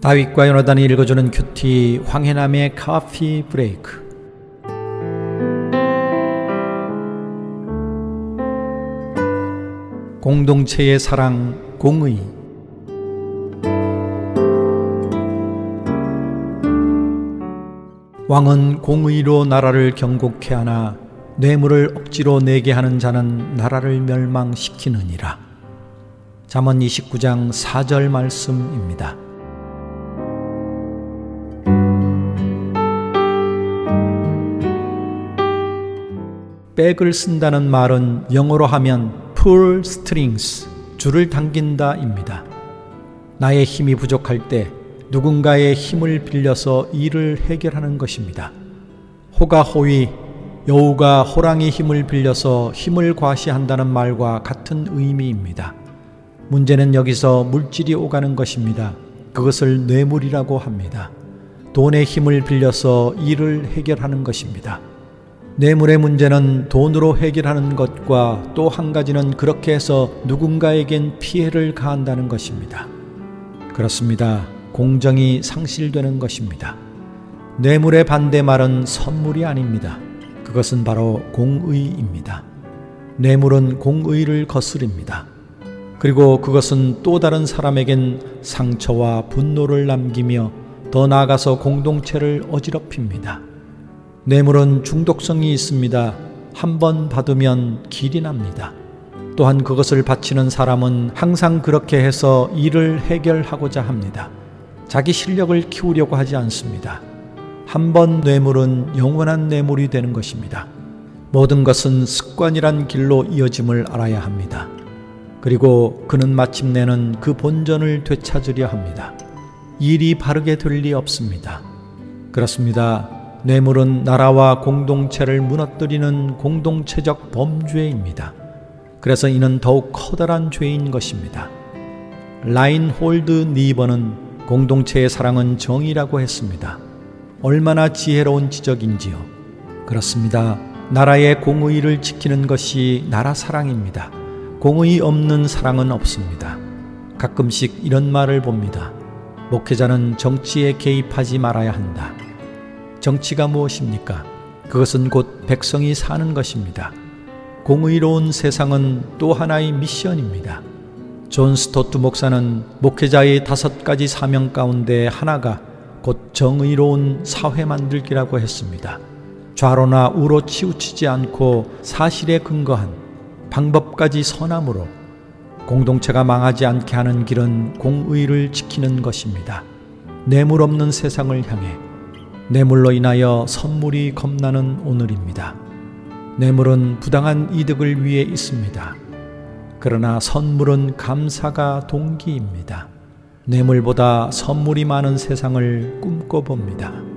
다윗과 요나단이 읽어주는 큐티 황해남의 카피 브레이크 공동체의 사랑 공의 왕은 공의로 나라를 경고케 하나 뇌물을 억지로 내게 하는 자는 나라를 멸망시키느니라. 잠언 29장 4절 말씀입니다. 백을 쓴다는 말은 영어로 하면 pull strings, 줄을 당긴다입니다. 나의 힘이 부족할 때 누군가의 힘을 빌려서 일을 해결하는 것입니다. 호가 호위, 여우가 호랑이 힘을 빌려서 힘을 과시한다는 말과 같은 의미입니다. 문제는 여기서 물질이 오가는 것입니다. 그것을 뇌물이라고 합니다. 돈의 힘을 빌려서 일을 해결하는 것입니다. 뇌물의 문제는 돈으로 해결하는 것과 또 한 가지는 그렇게 해서 누군가에겐 피해를 가한다는 것입니다. 그렇습니다. 공정이 상실되는 것입니다. 뇌물의 반대말은 선물이 아닙니다. 그것은 바로 공의입니다. 뇌물은 공의를 거스립니다. 그리고 그것은 또 다른 사람에겐 상처와 분노를 남기며 더 나아가서 공동체를 어지럽힙니다. 뇌물은 중독성이 있습니다. 한 번 받으면 길이 납니다. 또한 그것을 바치는 사람은 항상 그렇게 해서 일을 해결하고자 합니다. 자기 실력을 키우려고 하지 않습니다. 한 번 뇌물은 영원한 뇌물이 되는 것입니다. 모든 것은 습관이란 길로 이어짐을 알아야 합니다. 그리고 그는 마침내는 그 본전을 되찾으려 합니다. 일이 바르게 될 리 없습니다. 그렇습니다. 뇌물은 나라와 공동체를 무너뜨리는 공동체적 범죄입니다. 그래서 이는 더욱 커다란 죄인 것입니다. 라인홀드 니버는 공동체의 사랑은 정의라고 했습니다. 얼마나 지혜로운 지적인지요. 그렇습니다. 나라의 공의를 지키는 것이 나라 사랑입니다. 공의 없는 사랑은 없습니다. 가끔씩 이런 말을 봅니다. 목회자는 정치에 개입하지 말아야 한다. 정치가 무엇입니까? 그것은 곧 백성이 사는 것입니다. 공의로운 세상은 또 하나의 미션입니다. 존 스토트 목사는 목회자의 다섯 가지 사명 가운데 하나가 곧 정의로운 사회 만들기라고 했습니다. 좌로나 우로 치우치지 않고 사실에 근거한 방법까지 선함으로 공동체가 망하지 않게 하는 길은 공의를 지키는 것입니다. 뇌물 없는 세상을 향해 뇌물로 인하여 선물이 겁나는 오늘입니다. 뇌물은 부당한 이득을 위해 있습니다. 그러나 선물은 감사가 동기입니다. 뇌물보다 선물이 많은 세상을 꿈꿔봅니다.